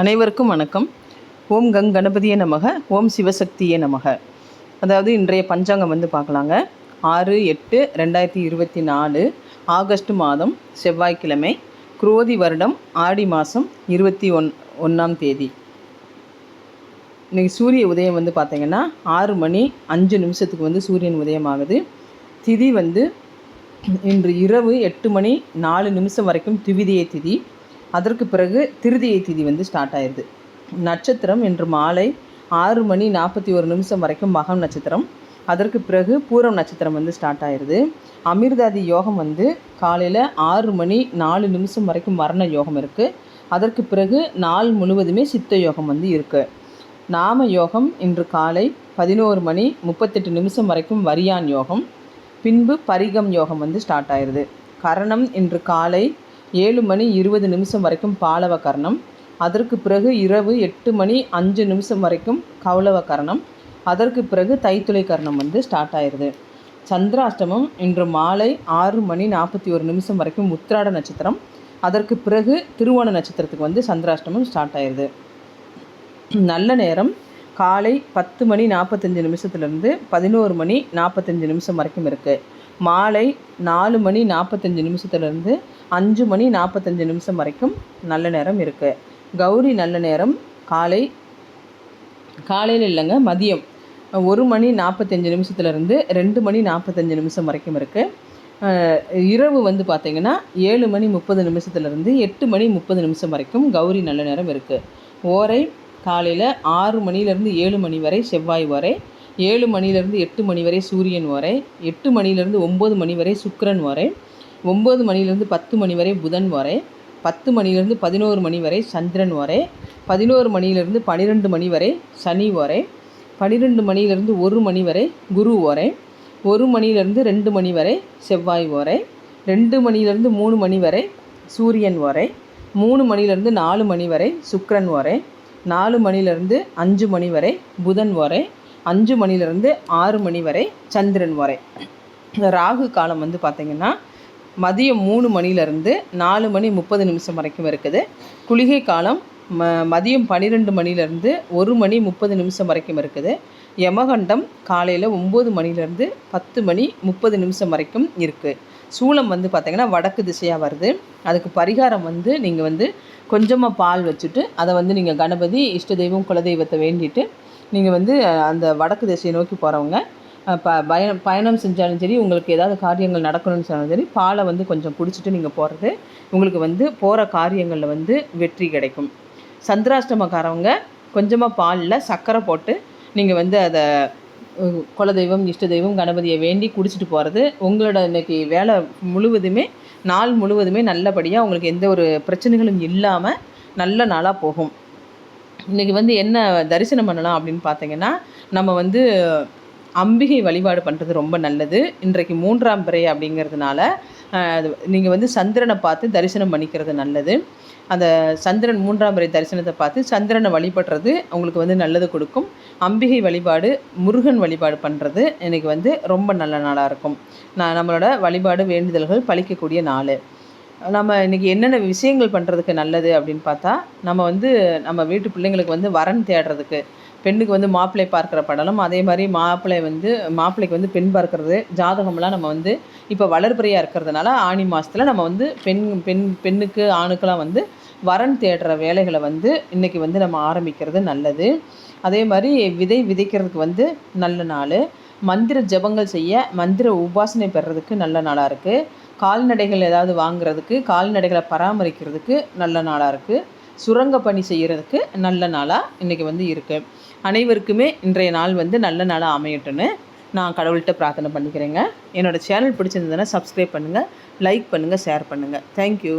அனைவருக்கும் வணக்கம். ஓம் கங் கணபதியே நமக ஓம் சிவசக்தியே நமக. அதாவது இன்றைய பஞ்சாங்கம் வந்து பார்க்கலாங்க. ஆறு எட்டு ரெண்டாயிரத்தி இருபத்தி நாலு ஆகஸ்ட் மாதம் செவ்வாய்க்கிழமை குரோதி வருடம் ஆடி மாதம் இருபத்தி ஒன் ஒன்றாம் தேதி. இன்றைக்கி சூரிய உதயம் வந்து பார்த்திங்கன்னா ஆறு மணி அஞ்சு நிமிஷத்துக்கு வந்து சூரியன் உதயம் ஆகுது திதி வந்து இன்று இரவு எட்டு மணி நாலு நிமிஷம் வரைக்கும் திவிதிய திதி. அதற்கு பிறகு திருதியை திதி வந்து ஸ்டார்ட் ஆயிடுது நட்சத்திரம் இன்று மாலை ஆறு மணி நாற்பத்தி ஒரு நிமிஷம் வரைக்கும் மகம் நட்சத்திரம். அதற்கு பிறகு பூரம் நட்சத்திரம் வந்து ஸ்டார்ட் ஆயிடுது அமிர்தாதி யோகம் வந்து காலையில் ஆறு மணி நாலு நிமிஷம் வரைக்கும் மரண யோகம் இருக்குது அதற்கு பிறகு நாள் முழுவதுமே சித்த யோகம் வந்து இருக்குது நாம யோகம் இன்று காலை பதினோரு மணி முப்பத்தெட்டு நிமிஷம் வரைக்கும் வரியான் யோகம். பின்பு பரிகம் யோகம் வந்து ஸ்டார்ட் ஆயிடுது கரணம் இன்று காலை ஏழு மணி இருபது நிமிஷம் வரைக்கும் பாலவ கரணம். அதற்கு பிறகு இரவு எட்டு மணி அஞ்சு நிமிஷம் வரைக்கும் கௌளவ கரணம். அதற்கு பிறகு தைத்துளை கரணம் வந்து ஸ்டார்ட் ஆயிடுது. சந்திராஷ்டமம் இன்று மாலை ஆறு மணி நாற்பத்தி ஒரு நிமிஷம் வரைக்கும் உத்திராட நட்சத்திரம். அதற்கு பிறகு திருவோண நட்சத்திரத்துக்கு வந்து சந்திராஷ்டமம் ஸ்டார்ட் ஆயிடுது. நல்ல நேரம். காலை பத்து மணி நாற்பத்தஞ்சு நிமிஷத்துலேருந்து பதினோரு மணி நாற்பத்தஞ்சு நிமிஷம் வரைக்கும் இருக்குது மாலை நாலு மணி நாற்பத்தஞ்சு நிமிஷத்துலேருந்து அஞ்சு மணி நாற்பத்தஞ்சு நிமிஷம் வரைக்கும் நல்ல நேரம் இருக்குது கௌரி நல்ல நேரம். காலை காலையில் இல்லைங்க மதியம். ஒரு மணி நாற்பத்தஞ்சு நிமிஷத்துலேருந்து ரெண்டு மணி நாற்பத்தஞ்சு நிமிஷம் வரைக்கும் இருக்குது இரவு வந்து பார்த்திங்கன்னா ஏழு மணி முப்பது நிமிஷத்துலேருந்து எட்டு மணி முப்பது நிமிஷம் வரைக்கும் கௌரி நல்ல நேரம் இருக்குது ஓரை காலையில் ஆறு மணிலேருந்து ஏழு மணி வரை செவ்வாய் வரை ஏழு மணிலேருந்து எட்டு மணி வரை சூரியன் வரை எட்டு மணிலேருந்து ஒம்பது மணி வரை சுக்கரன் வரை ஒம்பது மணிலேருந்து பத்து மணி வரை புதன் வரை பத்து மணிலேருந்து பதினோரு மணி வரை சந்திரன் வரை பதினோரு மணிலேருந்து பன்னிரெண்டு மணி வரை சனி வரை பன்னிரெண்டு மணிலேருந்து ஒரு மணி வரை குரு வரை ஒரு மணிலேருந்து ரெண்டு மணி வரை செவ்வாய் வரை ரெண்டு மணிலேருந்து மூணு மணி வரை சூரியன் வரை மூணு மணிலேருந்து நாலு மணி வரை சுக்கரன் வரை நாலு மணிலேருந்து அஞ்சு மணி வரை புதன் வரை அஞ்சு மணிலேருந்து ஆறு மணி வரை சந்திரன் வரை. ராகு காலம் வந்து பார்த்திங்கன்னா மதியம் மூணு மணிலேருந்து நாலு மணி முப்பது நிமிஷம் வரைக்கும் இருக்குது. குளிகை காலம் ம மதியம் பன்னிரெண்டு மணிலேருந்து ஒரு மணி முப்பது நிமிஷம் வரைக்கும் இருக்குது. யமகண்டம் காலையில் ஒம்பது மணிலேருந்து பத்து மணி முப்பது நிமிஷம் வரைக்கும் இருக்குது சூளம் வந்து பார்த்திங்கன்னா வடக்கு திசையாக வருது. அதுக்கு பரிகாரம் வந்து நீங்கள் வந்து கொஞ்சமாக பால் வச்சுட்டு அதை வந்து நீங்கள் கணபதி இஷ்ட தெய்வம் குலதெய்வத்தை வேண்டிட்டு நீங்கள் வந்து அந்த வடக்கு திசையை நோக்கி போகிறவங்க ப பயணம் பயணம் செஞ்சாலும் சரி உங்களுக்கு ஏதாவது காரியங்கள் நடக்கணும்னு சொன்னாலும் சரி பாலை வந்து கொஞ்சம் குடிச்சிட்டு நீங்கள் போகிறது உங்களுக்கு வந்து போகிற காரியங்களில் வந்து வெற்றி கிடைக்கும். சந்திராஷ்டமக்காரவங்க கொஞ்சமாக பாலில் சர்க்கரை போட்டு நீங்கள் வந்து அதை குலதெய்வம் இஷ்ட தெய்வம் கணபதியை வேண்டி குடிச்சிட்டு போகிறது உங்களோட இன்றைக்கி வேலை முழுவதுமே நாள் முழுவதுமே நல்லபடியாக உங்களுக்கு எந்த ஒரு பிரச்சனைகளும் இல்லாமல் நல்ல நாளாக போகும். இன்றைக்கி வந்து என்ன தரிசனம் பண்ணலாம் அப்படின்னு பார்த்தீங்கன்னா நம்ம வந்து அம்பிகை வழிபாடு பண்ணுறது ரொம்ப நல்லது. இன்றைக்கு மூன்றாம் பிறை அப்படிங்கிறதுனால நீங்கள் வந்து சந்திரனை பார்த்து தரிசனம் பண்ணிக்கிறது நல்லது. அந்த சந்திரன் மூன்றாம் பிறை தரிசனத்தை பார்த்து சந்திரனை வழிபடுறது உங்களுக்கு வந்து நல்லது கொடுக்கும். அம்பிகை வழிபாடு முருகன் வழிபாடு பண்ணுறது இன்றைக்கி வந்து ரொம்ப நல்ல நாளாக இருக்கும். நான் நம்மளோட வழிபாடு வேண்டுதல்கள் பழிக்கக்கூடிய நாள். நம்ம இன்றைக்கி என்னென்ன விஷயங்கள் பண்ணுறதுக்கு நல்லது அப்படின்னு பார்த்தா நம்ம வந்து நம்ம வீட்டு பிள்ளைங்களுக்கு வந்து வரன் தேடுறதுக்கு பெண்ணுக்கு வந்து மாப்பிள்ளை பார்க்குற படலம் அதே மாதிரி மாப்பிள்ளை வந்து மாப்பிள்ளைக்கு வந்து பெண் பார்க்குறது ஜாதகம்லாம் நம்ம வந்து இப்போ வளர்பிறையாக இருக்கிறதுனால ஆணி மாதத்தில் நம்ம வந்து பெண் பெண் பெண்ணுக்கு ஆணுக்கெல்லாம் வந்து வரன் தேடுற வேலைகளை வந்து இன்றைக்கி வந்து நம்ம ஆரம்பிக்கிறது நல்லது. அதே மாதிரி விதை விதைக்கிறதுக்கு வந்து நல்ல நாள். மந்திர ஜபங்கள் செய்ய மந்திர உபாசனை பெறுறதுக்கு நல்ல நாளாக இருக்குது கால்நடைகள் ஏதாவது வாங்குறதுக்கு கால்நடைகளை பராமரிக்கிறதுக்கு நல்ல நாளாக இருக்குது சுரங்க பணி செய்கிறதுக்கு நல்ல நாளாக இன்றைக்கி வந்து இருக்குது அனைவருக்குமே இன்றைய நாள் வந்து நல்ல நாளாக அமையட்டுன்னு நான் கடவுள்கிட்ட பிரார்த்தனை பண்ணிக்கிறேங்க. என்னோடய சேனல் பிடிச்சிருந்ததுன்னா சப்ஸ்கிரைப் பண்ணுங்கள் லைக் பண்ணுங்கள் ஷேர் பண்ணுங்கள் தேங்க்யூ